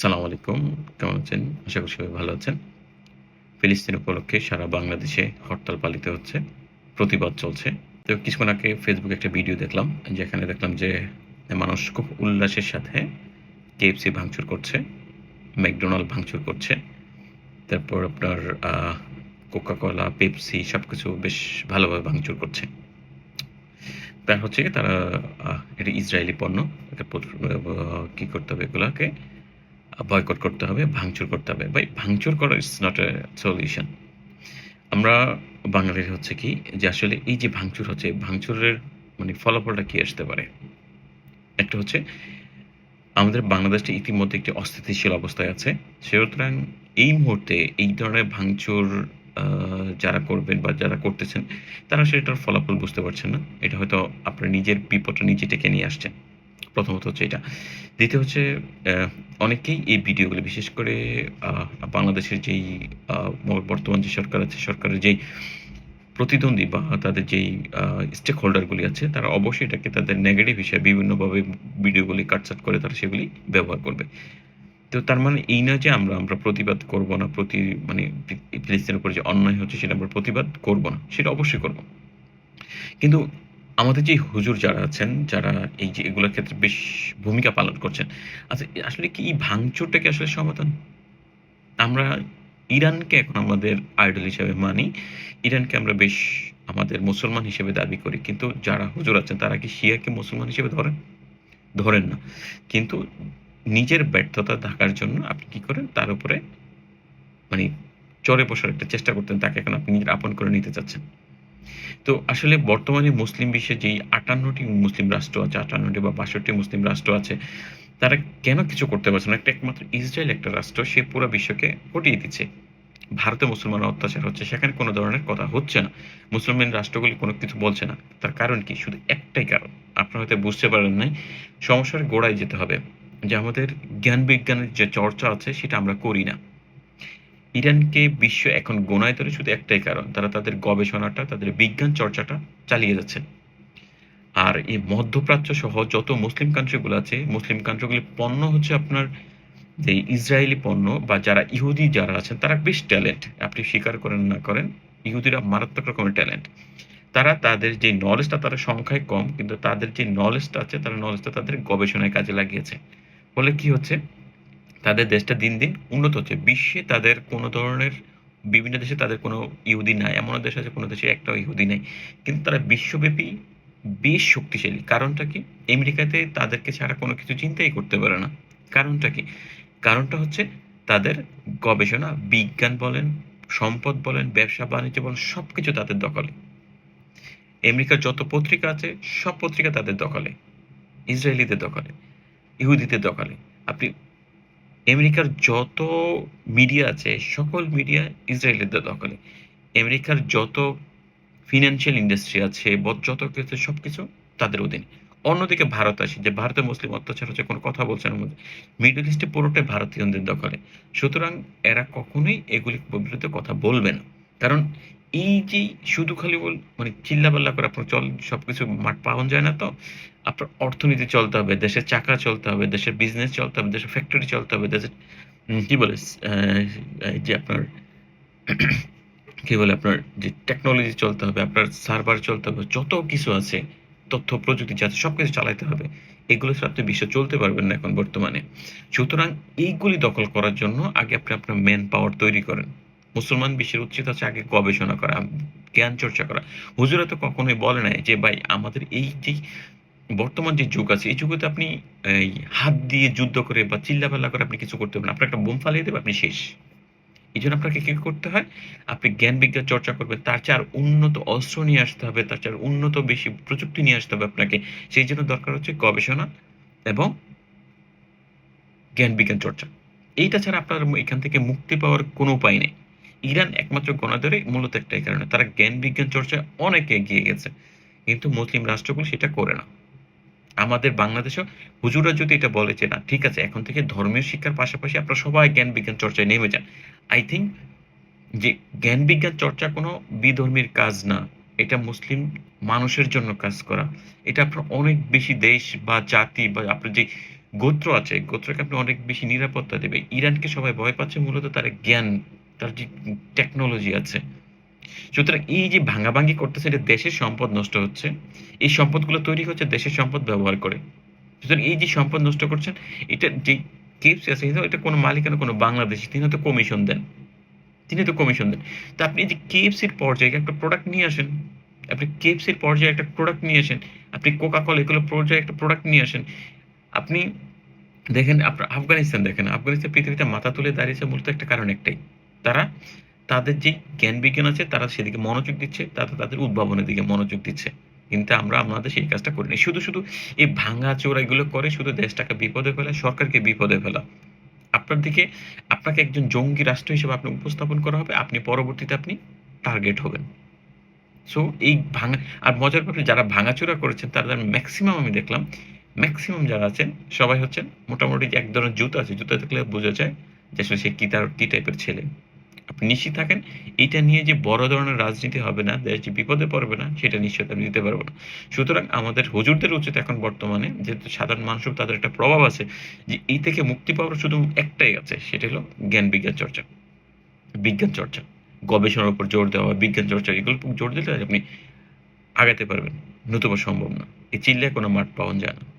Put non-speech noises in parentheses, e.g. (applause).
সালাম আলাইকুম। কেমন আছেন? আশা করি সবাই ভালো আছেন। ফিলিস্তিন উপলক্ষে সারা বাংলাদেশে হরতাল পালিত হচ্ছে। প্রতিবাদ চলছে। তো কিছুক্ষণ আগে ফেসবুকে একটা ভিডিও দেখলাম, যেখানে দেখলাম যে মানুষ খুব উল্লাসের সাথে কেএফসি ভাঙচুর করছে ম্যাকডোনাল্ড ভাঙচুর করছে। তারপর আপনার কোকা কোলা পেপসি সব কিছু বেশ ভালোভাবে ভাঙচুর করছে। তার হচ্ছে তারা এটা ইসরায়েলি পণ্য। এটা কি করতে হবে এগুলাকে বয়কট করতে হবে, ভাঙচুর করতে হবে। ভাই, ভাঙচুর করা ইজ নট এ সলিউশন আমরা বাঙালির হচ্ছে কি, যে আসলে এই যে ভাঙচুর হচ্ছে, ভাঙচুরের মানে ফলাফলটা কি আসতে পারে? একটা হচ্ছে, আমাদের বাংলাদেশটা ইতিমধ্যে একটি অস্থিতিশীল অবস্থায় আছে। সুতরাং এই মুহূর্তে এই ধরনের ভাঙচুর যারা করবেন বা যারা করতেছেন, তারা সেটার ফলাফল বুঝতে পারছেন না। এটা হয়তো আপনার নিজের বিপদটা নিজে ডেকে নিয়ে আসছেন প্রথমত হচ্ছে এটা। দ্বিতীয় হচ্ছে অনেকেই এই ভিডিওগুলো, বিশেষ করে বাংলাদেশের যেই বর্তমান যে সরকার আছে, সরকারের যেই প্রতিদ্বন্দ্বী বা তাদের যেই স্টেক হোল্ডারগুলি আছে, তারা অবশ্যই এটাকে তাদের নেগেটিভ হিসেবে বিভিন্নভাবে ভিডিওগুলি কাটছাট করে তারা সেগুলি ব্যবহার করবে। তো তার মানে এই না যে আমরা আমরা প্রতিবাদ করব না, প্রতি মানে ফিলিস্তিনের উপর যে অন্যায় হচ্ছে সেটা আমরা প্রতিবাদ করব না, সেটা অবশ্যই করব। কিন্তু আমাদের যে হুজুর যারা আছেন, যারা এই যে এগুলোর ক্ষেত্রে বেশ ভূমিকা পালন করছেন আচ্ছা আসলে কি এই ভাঙচুরটা কি আসলে সমাধান? আমরা ইরানকে এখন আমাদের আইডল হিসেবে মানি, ইরানকে আমরা বেশ আমাদের মুসলমান হিসেবে দাবি করি, কিন্তু যারা হুজুর আছেন, তারা কি শিয়াকে মুসলমান হিসেবে ধরেন? ধরেন না। কিন্তু নিজের ব্যর্থতা থাকার জন্য আপনি কি করেন? তার উপরে মানে চড়ে বসার একটা চেষ্টা করতেন, তাকে এখন আপনি নিজের আপন করে নিতে চাচ্ছেন। তো আসলে বর্তমানে মুসলিম বিশ্বে যেই আটান্নটি মুসলিম রাষ্ট্র আছে, আটান্নটি বা বাষট্টি মুসলিম রাষ্ট্র আছে, তারা কেন কিছু করতে পারছে না? একটা একমাত্র ইসরায়েল একটা রাষ্ট্র, সে পুরো বিশ্বকে হটিয়ে দিচ্ছে। ভারতে মুসলমান অত্যাচার হচ্ছে, সেখানে কোনো ধরনের কথা হচ্ছে না। মুসলমান রাষ্ট্রগুলি কোনো কিছু বলছে না। তার কারণ কি? শুধু একটাই কারণ। আপনারা হয়তো বুঝতে পারেন নাই, সমস্যার গোড়ায় যেতে হবে। যে আমাদের জ্ঞান বিজ্ঞানের যে চর্চা আছে, সেটা আমরা করি না। ইরানকে বিশ্ব এখন গোনায় ধরে শুধু একটাই কারণ, তারা তাদের গবেষণাটা, তাদের বিজ্ঞান চর্চাটা চালিয়ে যাচ্ছে আর এই মধ্যপ্রাচ্য সহ যত মুসলিম কান্ট্রিগুলো আছে, মুসলিম কান্ট্রিগুলির পণ্য হচ্ছে আপনার যে ইসরায়েলি পণ্য বা যারা ইহুদি যারা আছেন, তারা বেশ ট্যালেন্ট আপনি স্বীকার করেন না করেন, ইহুদিরা মারাত্মক রকমের ট্যালেন্ট তারা তাদের যে নলেজটা তারা সংখ্যায় কম, কিন্তু তাদের যে নলেজটা আছে, তারা নলেজটা তাদের গবেষণায় কাজে লাগিয়েছে। ফলে কি হচ্ছে? তাদের দেশটা দিন দিন উন্নত হচ্ছে। বিশ্বে তাদের কোনো ধরনের, বিভিন্ন দেশে তাদের কোনো ইহুদি নাই এমন দেশ আছে, কোনো দেশে একটাও ইহুদি নাই। কিন্তু তারা বিশ্বব্যাপী বেশ শক্তিশালী। কারণটা কি? আমেরিকাতে তাদেরকে ছাড়া কোনো কিছু চিন্তাই করতে পারে না। কারণটা কি? কারণটা হচ্ছে তাদের গবেষণা, বিজ্ঞান বলেন, সম্পদ বলেন, ব্যবসা, বাণিজ্য বলেন সব কিছু তাদের দখলে। আমেরিকার যত পত্রিকা আছে, সব পত্রিকা তাদের দখলে। ইসরায়েলিদের দখলে, ইহুদিদের দখলে। আপনি আমেরিকার যত মিডিয়া আছে, সকল মিডিয়া ইসরায়েলের দখলে। আমেরিকার যত ফিনান্সিয়াল ইন্ডাস্ট্রি আছে যত কিছু সব কিছু তাদের অধীনে। অন্যদিকে ভারত আসি যে ভারতে মুসলিম অত্যাচার হচ্ছে, কোনো কথা বলছে না মিডল ইস্টে পুরোটাই ভারতীয়দের দখলে। সুতরাং এরা কখনোই এগুলি বিরুদ্ধে কথা বলবে না। কারণ এই যে শুধু খালি বল মানে চিল্লাপাল্লা করে আপনার চল সবকিছু মাঠ পাওয়া যায় না তো? আপনার অর্থনীতি চলতে হবে, দেশের চাকা চলতে হবে, দেশের বিজনেস চলতে হবে, দেশের ফ্যাক্টরি চলতে হবে, দেশের কি বলে যে আপনার (clears throat) কি বলে আপনার যে টেকনোলজি চলতে হবে, আপনার সার্ভার চলতে হবে, যত কিছু আছে, তথ্য, প্রযুক্তি যাতে সব কিছু চালাতে হবে। এগুলো ছাড়া আপনি বিশ্ব চলতে পারবেন না এখন বর্তমানে। সুতরাং এইগুলি দখল করার জন্য আগে আপনি আপনার ম্যান পাওয়ার তৈরি করেন। মুসলমান বিশ্বের উচিত আছে আগে গবেষণা করা, জ্ঞান চর্চা করা। হুজুরা তো কখনোই বলে নাই যে, ভাই, আমাদের এই যে বর্তমান যে যুগ আছে, এই যুগে তো আপনি, এই হাত দিয়ে যুদ্ধ করে বা চিল্লাপাল্লা করে আপনি কিছু করতে পারেন আপনার একটা বোম ফালিয়ে দেবে, আপনি শেষ। এই জন্য আপনাকে কি করতে হয়? আপনি জ্ঞান বিজ্ঞান চর্চা করবেন। তার চেয়ে আর উন্নত অস্ত্র নিয়ে আসতে হবে, তার চেয়ে আর উন্নত বেশি প্রযুক্তি নিয়ে আসতে হবে আপনাকে। সেই জন্য দরকার হচ্ছে গবেষণা এবং জ্ঞান বিজ্ঞান চর্চা। এইটা ছাড়া আপনার এখান থেকে মুক্তি পাওয়ার কোনো উপায় নেই। ইরান একমাত্র গণাধরে মূলত একটাই কারণে। তারা জ্ঞান বিজ্ঞান চর্চায় অনেক এগিয়ে গেছে। কিন্তু মুসলিম রাষ্ট্রগুলো সেটা করে না। আমাদের বাংলাদেশেও হুজুরা যদি এটা বলে যে, না, ঠিক আছে, এখন থেকে ধর্মীয় শিক্ষার পাশাপাশি আপনারা সবাই জ্ঞান বিজ্ঞান চর্চায় নেমে যান। আই থিঙ্ক যে জ্ঞান বিজ্ঞান চর্চা কোনো বিধর্মীর কাজ না। এটা মুসলিম মানুষের জন্য কাজ করা। এটা আপনার অনেক বেশি দেশ বা জাতি বা আপনার যে গোত্র আছে, গোত্রকে আপনি অনেক বেশি নিরাপত্তা দেবে। ইরানকে সবাই ভয় পাচ্ছে, মূলত তার জ্ঞান তার যে টেকনোলজি আছে। সুতরাং এই যে ভাঙাভাঙি করতেছে, এটা দেশের সম্পদ নষ্ট হচ্ছে। এই সম্পদগুলো তৈরি হচ্ছে দেশের সম্পদ ব্যবহার করে। সুতরাং এই যে সম্পদ নষ্ট করছেন, এটা যে কেপসি আছে, এটা কোনো মালিকানা কোনো বাংলাদেশি, তিনি তো কমিশন দেন। তিনি তো কমিশন দেন। তো আপনি এই যে কেএফসির পর্যায়ে একটা প্রোডাক্ট নিয়ে আসেন, আপনি কেএফসির পর্যায়ে একটা প্রোডাক্ট নিয়ে আসেন, আপনি কোকা কল এগুলো পর্যায়ে একটা প্রোডাক্ট নিয়ে আসেন, আপনি দেখেন আপনার আফগানিস্তান দেখেন, আফগানিস্তান পৃথিবীতে মাথা তুলে দাঁড়িয়েছে মূলত একটা কারণ একটাই। তারা তাদের যে জ্ঞান বিজ্ঞান আছে, তারা সেদিকে মনোযোগ দিচ্ছে, তারা তাদের উদ্ভাবনের দিকে মনোযোগ দিচ্ছে। কিন্তু আমরা আমাদের সেই কাজটা করিনি। শুধু শুধু এই ভাঙা চোরা এগুলো করে শুধু দেশটাকে বিপদে ফেলা, সরকারকে বিপদে ফেলা। আপনার দিকে, আপনাকে একজন জঙ্গি রাষ্ট্র হিসেবে আপনি উপস্থাপন করা হবে, আপনি পরবর্তীতে আপনি টার্গেট হবেন। সো এই ভাঙা, আর মজার ব্যাপারে যারা ভাঙাচোরা করেছেন, তারা ম্যাক্সিমাম আমি দেখলাম ম্যাক্সিমাম যারা আছেন, সবাই হচ্ছেন মোটামুটি এক ধরনের জুতো আছে। জুতো দেখলে বোঝা যায় যে সে কি তার, কি টাইপের ছেলে। নিশ্চিত থাকেন, এটা নিয়ে যে বড় ধরনের রাজনীতি হবে না, দেশ যে বিপদে পড়বে না, সেটা নিশ্চয়তা আমি দিতে পারব না। সুতরাং আমাদের হুজুরদের উচিত এখন বর্তমানে, যেহেতু সাধারণ মানুষের তাদের একটা প্রভাব আছে, যে এই থেকে মুক্তি পাওয়ার শুধু একটাই আছে, সেটা হলো জ্ঞান বিজ্ঞান চর্চা। বিজ্ঞান চর্চা। গবেষণার উপর জোর দেওয়া, বিজ্ঞান চর্চা, এগুলো জোর দিলে আপনি আগাতে পারবেন, নতুবা সম্ভব না। এই চিল্লে কোনো মাঠ পাওয়া যায় না।